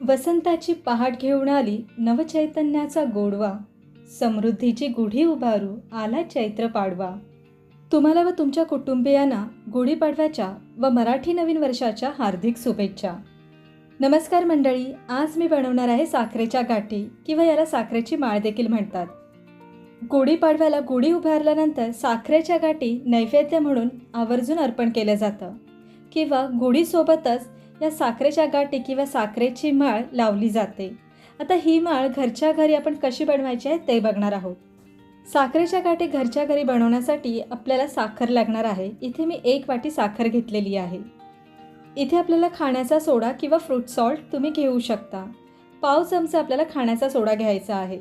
वसंताची पहाट घेऊन आली नवचैतन्याचा गोडवा. समृद्धीची गुढी उभारू आला चैत्र पाडवा. तुम्हाला व तुमच्या कुटुंबियांना गुढीपाडव्याच्या व मराठी नवीन वर्षाच्या हार्दिक शुभेच्छा. नमस्कार मंडळी आज मी बनवणार आहे साखरेच्या गाठी किंवा याला साखरेची माळ देखील म्हणतात. गुढीपाडव्याला गुढी उभारल्यानंतर साखरेच्या गाठी नैवेद्य म्हणून आवर्जून अर्पण केलं जातं. किंवा गुढीसोबतच या साखरेच्या गाठी किंवा साखरेची माळ लावली जाते. आता ही माळ घरच्या घरी आपण कशी बनवायची आहे ते बघणार आहोत. साखरेच्या गाठी घरच्या घरी बनवण्यासाठी आपल्याला साखर लागणार आहे. इथे मी एक वाटी साखर घेतलेली आहे. इथे आपल्याला खाण्याचा सोडा किंवा फ्रूट सॉल्ट तुम्ही घेऊ शकता. पाव चमचा आपल्याला खाण्याचा सोडा घ्यायचा आहे.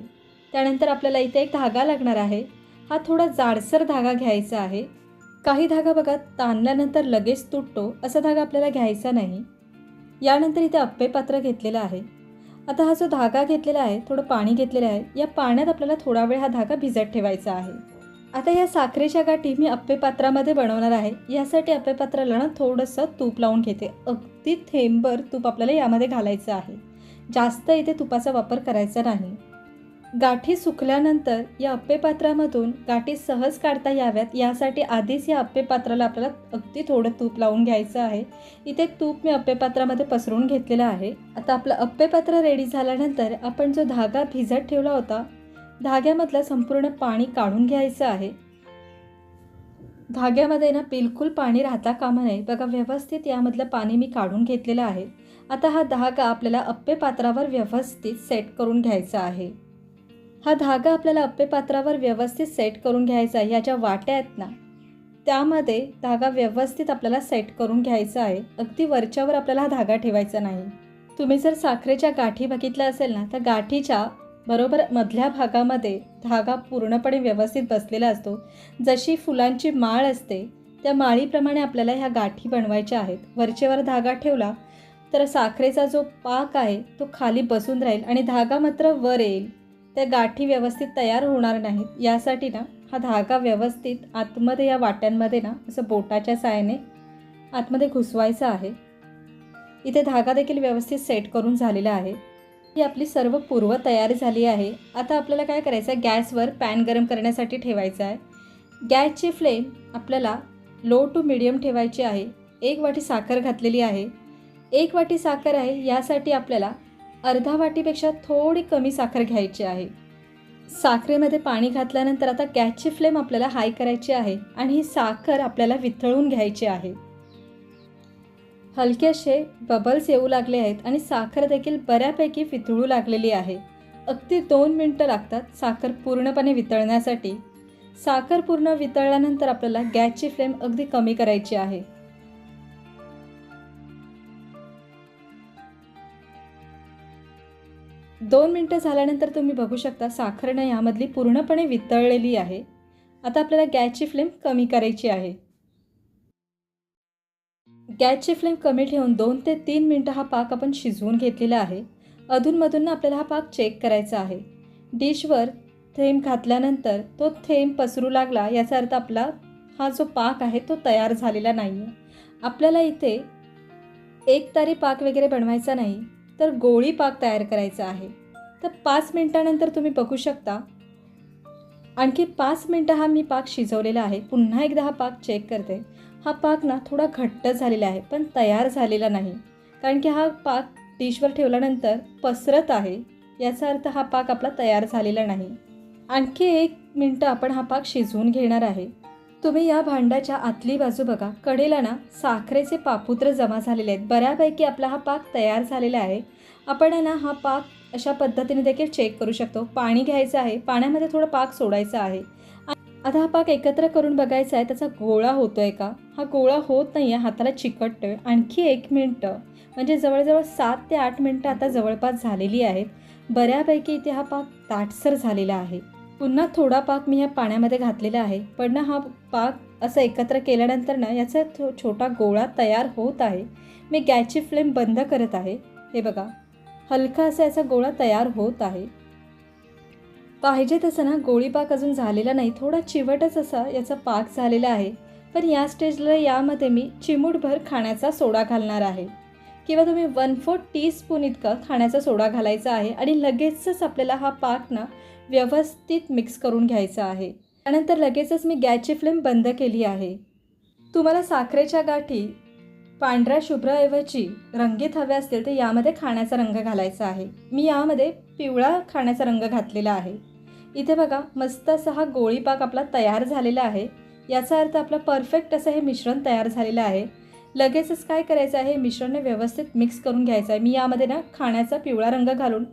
त्यानंतर आपल्याला इथे एक धागा लागणार आहे. हा थोडा जाडसर धागा घ्यायचा आहे. काही धागा बघा ताणल्यानंतर लगेच तुटतो. असा धागा आपल्याला घ्यायचा नाही. यानंतर इथे अप्पे पात्र घेतलेलं आहे. आता हा जो धागा घेतलेला आहे थोडं पाणी घेतलेलं आहे या पाण्यात आपल्याला थोडा वेळ हा धागा भिजत ठेवायचा आहे. आता या साखरेच्या गाठी मी अप्पे पात्रामध्ये बनवणार आहे. यासाठी अप्पे पात्राला ना थोडंसं तूप लावून घेते. अगदी थेंबर तूप आपल्याला यामध्ये घालायचं आहे. जास्त इथे तुपाचा वापर करायचा नाही. गाठी सुकल्यानंतर या अप्पेपात्रामधून गाठी सहज काढता याव्यात. यासाठी आधीच या अप्पेपात्राला आपल्याला अगदी थोडं तूप लावून घ्यायचं आहे. इथे तूप मी अप्पेपात्रामध्ये पसरून घेतलेलं आहे. आता आपलं अप्पेपात्र रेडी झाल्यानंतर आपण जो धागा भिजत ठेवला होता धाग्यामधलं संपूर्ण पाणी काढून घ्यायचं आहे. धाग्यामध्ये ना बिलकुल पाणी राहता कामा नये. बघा व्यवस्थित यामधलं पाणी मी काढून घेतलेलं आहे. आता हा धागा आपल्याला अप्पे पात्रावर व्यवस्थित सेट करून घ्यायचा आहे. हा धागा आपल्याला अप्पेपात्रावर व्यवस्थित सेट करून घ्यायचा आहे ह्या ज्या वाट्या आहेत ना. त्यामध्ये धागा व्यवस्थित आपल्याला सेट करून घ्यायचा आहे. अगदी वरच्यावर आपल्याला हा धागा ठेवायचा नाही. तुम्ही जर साखरेच्या गाठी बघितल्या असेल ना तर गाठीच्या बरोबर मधल्या भागामध्ये धागा पूर्णपणे व्यवस्थित बसलेला असतो. जशी फुलांची माळ असते त्या माळीप्रमाणे आपल्याला ह्या गाठी बनवायच्या आहेत. वरचेवर धागा ठेवला तर साखरेचा जो पाक आहे तो खाली बसून राहील आणि धागा मात्र वर येईल. त्या गाठी व्यवस्थित तयार होणार नाहीत. यासाठी ना हा धागा व्यवस्थित आतमध्ये या वाट्यांमध्ये ना असं बोटाच्या साहाय्याने आतमध्ये घुसवायचा आहे. इथे धागा देखील व्यवस्थित सेट करून झालेला आहे. ही आपली सर्व पूर्व तयारी झाली आहे. आता आपल्याला काय करायचं आहे गॅसवर पॅन गरम करण्यासाठी ठेवायचं आहे. गॅसची फ्लेम आपल्याला लो टू मिडियम ठेवायची आहे. एक वाटी साखर घातलेली आहे. एक वाटी साखर आहे. यासाठी आपल्याला अर्धा वाटीपेक्षा थोडी कमी साखर घ्यायची आहे. साखरेमध्ये पाणी घातल्यानंतर आता गॅसची फ्लेम आपल्याला हाय करायची आहे आणि ही साखर आपल्याला वितळून घ्यायची आहे. हलकेसे बबल्स येऊ लागले आहेत आणि साखर देखील बऱ्यापैकी वितळू लागलेली आहे. अगदी दोन मिनटं लागतात साखर पूर्णपणे वितळण्यासाठी. साखर पूर्ण वितळल्यानंतर आपल्याला गॅसची फ्लेम अगदी कमी करायची आहे. दोन मिनटं झाल्यानंतर तुम्ही बघू शकता साखरणं यामधली पूर्णपणे वितळलेली आहे. आता आपल्याला गॅसची फ्लेम कमी करायची आहे. गॅसची फ्लेम कमी ठेवून दोन ते तीन मिनटं हा पाक आपण शिजवून घेतलेला आहे. अधूनमधून आपल्याला हा पाक चेक करायचा आहे. डिशवर थेंब घातल्यानंतर तो थेंब पसरू लागला याचा अर्थ आपला हा जो पाक आहे तो तयार झालेला नाही आहे आपल्याला इथे एक तारी पाक वगैरे बनवायचा नाही. तर गोळी पाक तयार करायचा आहे. तर पाच मिनटानंतर तुम्ही बघू शकता. आणखी पाच मिनटं हा मी पाक शिजवलेला आहे. पुन्हा एकदा हा पाक चेक करते. हा पाक ना थोडा घट्ट झालेला आहे पण तयार झालेला नाही. कारण की हा पाक डिशवर ठेवल्यानंतर पसरत आहे. याचा अर्थ हा पाक आपला तयार झालेला नाही. आणखी एक मिनटं आपण हा पाक शिजवून घेणार आहे. तुम्ही या भांड्याच्या आतली बाजू बघा. कडेला ना साखरेचे पापुत्र जमा झालेले आहेत. बऱ्यापैकी आपला हा पाक तयार झालेला आहे. आपण ना हा पाक अशा पद्धतीने देखील चेक करू शकतो. पाणी घ्यायचं आहे. पाण्यामध्ये थोडं पाक सोडायचं आहे. आता हा पाक एकत्र करून बघायचा आहे. त्याचा गोळा होतो आहे का? हा गोळा होत नाही आहे हाताला चिकटतो आहे आणखी एक मिनटं. म्हणजे जवळजवळ सात ते आठ मिनटं आता जवळपास झालेली आहेत. बऱ्यापैकी इथे हा पाक ताटसर झालेला आहे. पुन्हा थोडा पाक मी ह्या पाण्यामध्ये घातलेला आहे. पण ना हा पाक असं एकत्र केल्यानंतर ना याचा थो छोटा गोळा तयार होत आहे. मी गॅसची फ्लेम बंद करत आहे. हे बघा. हलका असा याचा गोळा तयार होत आहे. पाहिजे तसं ना गोळीपाक अजून झालेला नाही. थोडा चिवटच असा याचा पाक झालेला आहे. पण या स्टेजला यामध्ये मी चिमूटभर खाण्याचा सोडा घालणार आहे. किंवा तुम्ही वन फोर्ट टी स्पून इतका खाण्याचा सोडा घालायचा आहे. आणि लगेचच आपल्याला हा पाक ना व्यवस्थित मिक्स करून घ्यायचं आहे. त्यानंतर लगेचच मी गॅसची फ्लेम बंद केली आहे. तुम्हाला साखरेच्या गाठी पांढऱ्या शुभ्राऐवजी रंगीत हव्या असतील तर यामध्ये खाण्याचा रंग घालायचा आहे. मी यामध्ये पिवळा खाण्याचा रंग घातलेला आहे. इथे बघा मस्त असा हा गोळीपाक आपला तयार झालेला आहे. याचा अर्थ आपलं परफेक्ट असं हे मिश्रण तयार झालेलं आहे. लगेचच काय करायचं आहे? मिश्रणने व्यवस्थित मिक्स करून घ्यायचं आहे. मी यामध्ये ना खाण्याचा पिवळा रंग घालून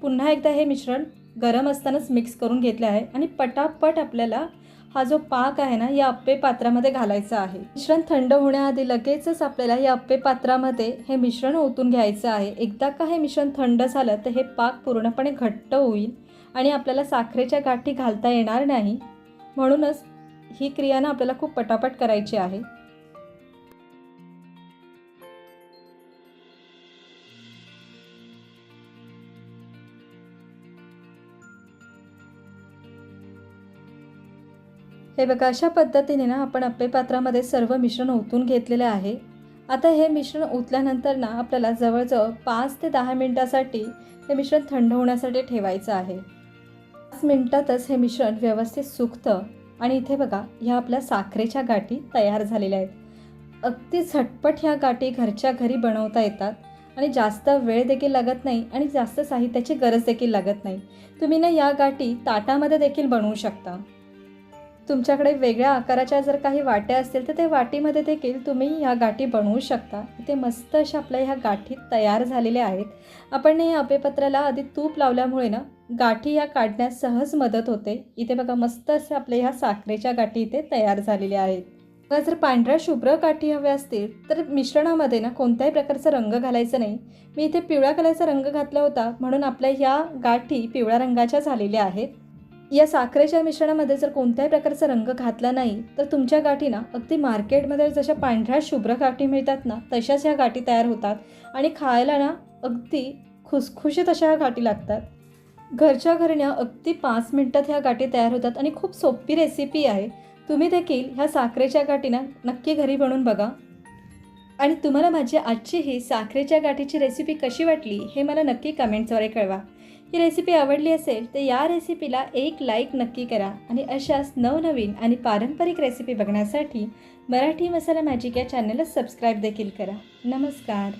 पुन्हा एकदा हे मिश्रण गरम असतानाच मिक्स करून घेतलं आहे आणि पटापट आपल्याला हा जो पाक आहे ना या अप्पे पात्रामध्ये घालायचा आहे. मिश्रण थंड होण्याआधी लगेचच आपल्याला या अप्पे पात्रामध्ये हे मिश्रण ओतून घ्यायचं आहे. एकदा का हे मिश्रण थंड झालं तर हे पाक पूर्णपणे घट्ट होईल आणि आपल्याला साखरेच्या गाठी घालता येणार नाही. म्हणूनच ही क्रिया ना आपल्याला खूप पटापट करायची आहे. हे बघा अशा पद्धतीने ना आपण अप्पे पात्रामध्ये सर्व मिश्रण ओतून घेतलेले आहे. आता हे मिश्रण ओतल्यानंतर ना आपल्याला जवळजवळ पाच ते दहा मिनटासाठी हे मिश्रण थंड होण्यासाठी ठेवायचं आहे. पाच मिनटातच हे मिश्रण व्यवस्थित सुकतं आणि इथे बघा ह्या आपल्या साखरेच्या गाठी तयार झालेल्या आहेत. अगदी झटपट ह्या गाठी घरच्या घरी बनवता येतात आणि जास्त वेळ देखील लागत नाही आणि जास्त साहित्याची गरज देखील लागत नाही. तुम्ही ना या गाठी ताटामध्ये देखील बनवू शकता. तुमच्याकडे वेगळ्या आकाराच्या जर काही वाट्या असतील तर ते वाटीमध्ये देखील तुम्ही ह्या गाठी बनवू शकता. इथे मस्त अशा आपल्या ह्या गाठी तयार झालेल्या आहेत. आपण या अपेपत्राला आधी तूप लावल्यामुळे ना गाठी ह्या काढण्यास सहज मदत होते. इथे बघा मस्त असे आपल्या ह्या साखरेच्या गाठी इथे तयार झालेल्या आहेत. बघा जर पांढऱ्या शुभ्र गाठी हव्या असतील तर मिश्रणामध्ये ना कोणत्याही प्रकारचा रंग घालायचा नाही. मी इथे पिवळ्या कलरचा रंग घातला होता म्हणून आपल्या ह्या गाठी पिवळ्या रंगाच्या झालेल्या आहेत. या साखरेच्या मिश्रणामध्ये जर कोणत्याही प्रकारचा रंग घातला नाही तर तुमच्या गाठी ना अगदी मार्केटमध्ये जशा पांढऱ्या शुभ्र गाठी मिळतात ना तशाच ह्या गाठी तयार होतात आणि खायला ना अगदी खुसखुशीत अशा ह्या गाठी लागतात. घरच्या घरण्या अगदी पाच मिनटात ह्या गाठी तयार होतात आणि खूप सोपी रेसिपी आहे. तुम्ही देखील ह्या साखरेच्या गाठीना नक्की घरी बनवून बघा. आणि तुम्हाला माझी आजची ही साखरेच्या गाठीची रेसिपी कशी वाटली हे मला नक्की कमेंट्सद्वारे कळवा. ही रेसिपी आवडली असेल तर या रेसिपीला एक लाईक नक्की करा. आणि अशाच नवनवीन आणि पारंपरिक रेसिपी बघण्यासाठी मराठी मसाला मॅजिक या चॅनलला सबस्क्राईब देखील करा. नमस्कार.